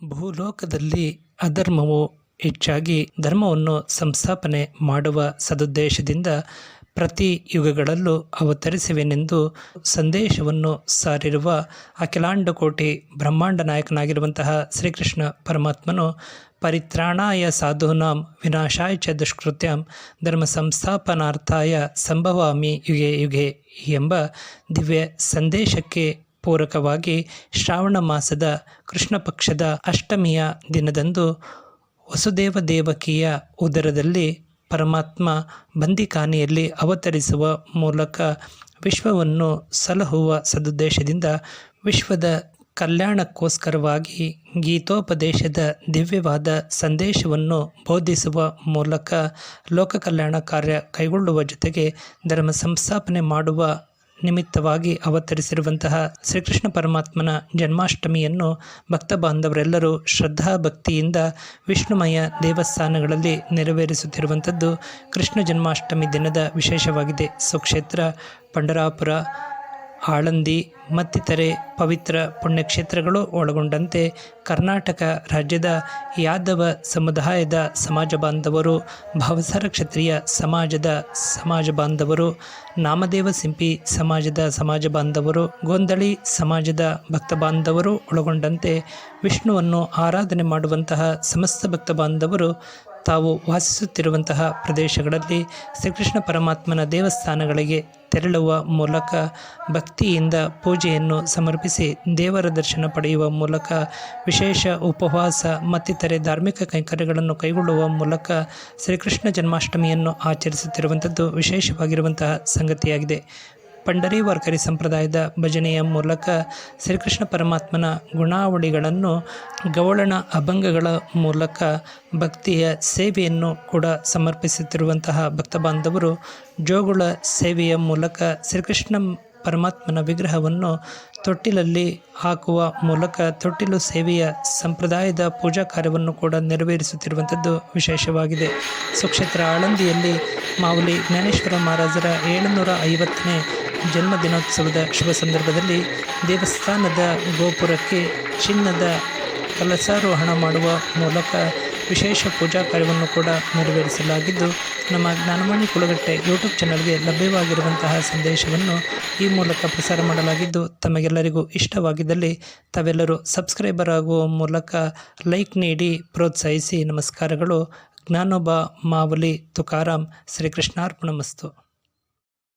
ಭೂಲೋಕದಲ್ಲಿ ಅಧರ್ಮವು ಹೆಚ್ಚಾಗಿ ಧರ್ಮವನ್ನು ಸಂಸ್ಥಾಪನೆ ಮಾಡುವ ಸದುದ್ದೇಶದಿಂದ ಪ್ರತಿ ಯುಗಗಳಲ್ಲೂ ಅವತರಿಸುವೆನೆಂದು ಸಂದೇಶವನ್ನು ಸಾರಿರುವ ಅಖಿಲಾಂಡಕೋಟಿ ಬ್ರಹ್ಮಾಂಡ ನಾಯಕನಾಗಿರುವಂತಹ ಶ್ರೀಕೃಷ್ಣ ಪರಮಾತ್ಮನು ಪರಿತ್ರಾಣಾಯ ಸಾಧೂನಾಂ ವಿನಾಶಾಯ ಚ ದುಷ್ಕೃತ್ಯಂ ಧರ್ಮ ಸಂಸ್ಥಾಪನಾರ್ಥಾಯ ಸಂಭವಾಮಿ ಯುಗೆ ಯುಗೆ ಎಂಬ ದಿವ್ಯ ಸಂದೇಶಕ್ಕೆ ಪೂರಕವಾಗಿ ಶ್ರಾವಣ ಮಾಸದ ಕೃಷ್ಣ ಪಕ್ಷದ ಅಷ್ಟಮಿಯ ದಿನದಂದು ವಸುದೇವ ದೇವಕಿಯ ಉದರದಲ್ಲಿ ಪರಮಾತ್ಮ ಬಂದಿಖಾನೆಯಲ್ಲಿ ಅವತರಿಸುವ ಮೂಲಕ ವಿಶ್ವವನ್ನು ಸಲಹುವ ಸದುದ್ದೇಶದಿಂದ ವಿಶ್ವದ ಕಲ್ಯಾಣಕ್ಕೋಸ್ಕರವಾಗಿ ಗೀತೋಪದೇಶದ ದಿವ್ಯವಾದ ಸಂದೇಶವನ್ನು ಬೋಧಿಸುವ ಮೂಲಕ ಲೋಕ ಕಲ್ಯಾಣ ಕಾರ್ಯ ಕೈಗೊಳ್ಳುವ ಜೊತೆಗೆ ಧರ್ಮ ಸಂಸ್ಥಾಪನೆ ಮಾಡುವ ನಿಮಿತ್ತವಾಗಿ ಅವತರಿಸಿರುವಂತಹ ಶ್ರೀಕೃಷ್ಣ ಪರಮಾತ್ಮನ ಜನ್ಮಾಷ್ಟಮಿಯನ್ನು ಭಕ್ತ ಬಾಂಧವರೆಲ್ಲರೂ ಶ್ರದ್ಧಾ ಭಕ್ತಿಯಿಂದ ವಿಷ್ಣುಮಯ ದೇವಸ್ಥಾನಗಳಲ್ಲಿ ನೆರವೇರಿಸುತ್ತಿರುವಂಥದ್ದು ಕೃಷ್ಣ ಜನ್ಮಾಷ್ಟಮಿ ದಿನದ ವಿಶೇಷವಾಗಿದೆ. ಸುಕ್ಷೇತ್ರ, ಪಂಡರಾಪುರ ಆಳಂದಿ ಮತ್ತಿತರೆ ಪವಿತ್ರ ಪುಣ್ಯಕ್ಷೇತ್ರಗಳು ಒಳಗೊಂಡಂತೆ ಕರ್ನಾಟಕ ರಾಜ್ಯದ ಯಾದವ ಸಮುದಾಯದ ಸಮಾಜ ಬಾಂಧವರು, ಭಾವಸಾರ ಕ್ಷತ್ರಿಯ ಸಮಾಜದ ಸಮಾಜ ಬಾಂಧವರು, ನಾಮದೇವ ಸಿಂಪಿ ಸಮಾಜದ ಸಮಾಜ ಬಾಂಧವರು, ಗೊಂದಳಿ ಸಮಾಜದ ಭಕ್ತ ಬಾಂಧವರು ಒಳಗೊಂಡಂತೆ ವಿಷ್ಣುವನ್ನು ಆರಾಧನೆ ಮಾಡುವಂತಹ ಸಮಸ್ತ ಭಕ್ತ ಬಾಂಧವರು ತಾವು ವಾಸಿಸುತ್ತಿರುವಂತಹ ಪ್ರದೇಶಗಳಲ್ಲಿ ಶ್ರೀಕೃಷ್ಣ ಪರಮಾತ್ಮನ ದೇವಸ್ಥಾನಗಳಿಗೆ ತೆರಳುವ ಮೂಲಕ ಭಕ್ತಿಯಿಂದ ಪೂಜೆಯನ್ನು ಸಮರ್ಪಿಸಿ ದೇವರ ದರ್ಶನ ಪಡೆಯುವ ಮೂಲಕ ವಿಶೇಷ ಉಪವಾಸ ಮತ್ತಿತರೆ ಧಾರ್ಮಿಕ ಕೈಂಕರ್ಯಗಳನ್ನು ಕೈಗೊಳ್ಳುವ ಮೂಲಕ ಶ್ರೀಕೃಷ್ಣ ಜನ್ಮಾಷ್ಟಮಿಯನ್ನು ಆಚರಿಸುತ್ತಿರುವಂಥದ್ದು ವಿಶೇಷವಾಗಿರುವಂತಹ ಸಂಗತಿಯಾಗಿದೆ. ಪಂಡರಿ ವಾರ್ಕರಿ ಸಂಪ್ರದಾಯದ ಭಜನೆಯ ಮೂಲಕ ಶ್ರೀಕೃಷ್ಣ ಪರಮಾತ್ಮನ ಗುಣಾವಳಿಗಳನ್ನು ಗವಳನ ಅಭಂಗಗಳ ಮೂಲಕ ಭಕ್ತಿಯ ಸೇವೆಯನ್ನು ಕೂಡ ಸಮರ್ಪಿಸುತ್ತಿರುವಂತಹ ಭಕ್ತ ಬಾಂಧವರು ಜೋಗುಳ ಸೇವೆಯ ಮೂಲಕ ಶ್ರೀಕೃಷ್ಣ ಪರಮಾತ್ಮನ ವಿಗ್ರಹವನ್ನು ತೊಟ್ಟಿಲಲ್ಲಿ ಹಾಕುವ ಮೂಲಕ ತೊಟ್ಟಿಲು ಸೇವೆಯ ಸಂಪ್ರದಾಯದ ಪೂಜಾ ಕಾರ್ಯವನ್ನು ಕೂಡ ನೆರವೇರಿಸುತ್ತಿರುವಂಥದ್ದು ವಿಶೇಷವಾಗಿದೆ. ಸುಕ್ಷೇತ್ರ ಆಳಂದಿಯಲ್ಲಿ ಮಾವುಲಿ ಜ್ಞಾನೇಶ್ವರ ಮಹಾರಾಜರ ಏಳುನೂರ ಐವತ್ತನೇ ಜನ್ಮ ದಿನೋತ್ಸವದ ಶುಭ ಸಂದರ್ಭದಲ್ಲಿ ದೇವಸ್ಥಾನದ ಗೋಪುರಕ್ಕೆ ಚಿನ್ನದ ಕಲಸಾರೋಹಣ ಮಾಡುವ ಮೂಲಕ ವಿಶೇಷ ಪೂಜಾ ಕಾರ್ಯವನ್ನು ಕೂಡ ನೆರವೇರಿಸಲಾಗಿದ್ದು, ನಮ್ಮ ಜ್ಞಾನವಾಣಿ ಕುಳಗಟ್ಟೆ ಯೂಟ್ಯೂಬ್ ಚಾನಲ್ಗೆ ಲಭ್ಯವಾಗಿರುವಂತಹ ಸಂದೇಶವನ್ನು ಈ ಮೂಲಕ ಪ್ರಸಾರ ಮಾಡಲಾಗಿದ್ದು, ತಮಗೆಲ್ಲರಿಗೂ ಇಷ್ಟವಾಗಿದ್ದಲ್ಲಿ ತಾವೆಲ್ಲರೂ ಸಬ್ಸ್ಕ್ರೈಬರ್ ಆಗುವ ಮೂಲಕ ಲೈಕ್ ನೀಡಿ ಪ್ರೋತ್ಸಾಹಿಸಿ. ನಮಸ್ಕಾರಗಳು. ಜ್ಞಾನೋಬ ಮಾವಲಿ ತುಕಾರಾಮ್ ಶ್ರೀಕೃಷ್ಣಾರ್ಪಣ ಮಸ್ತು.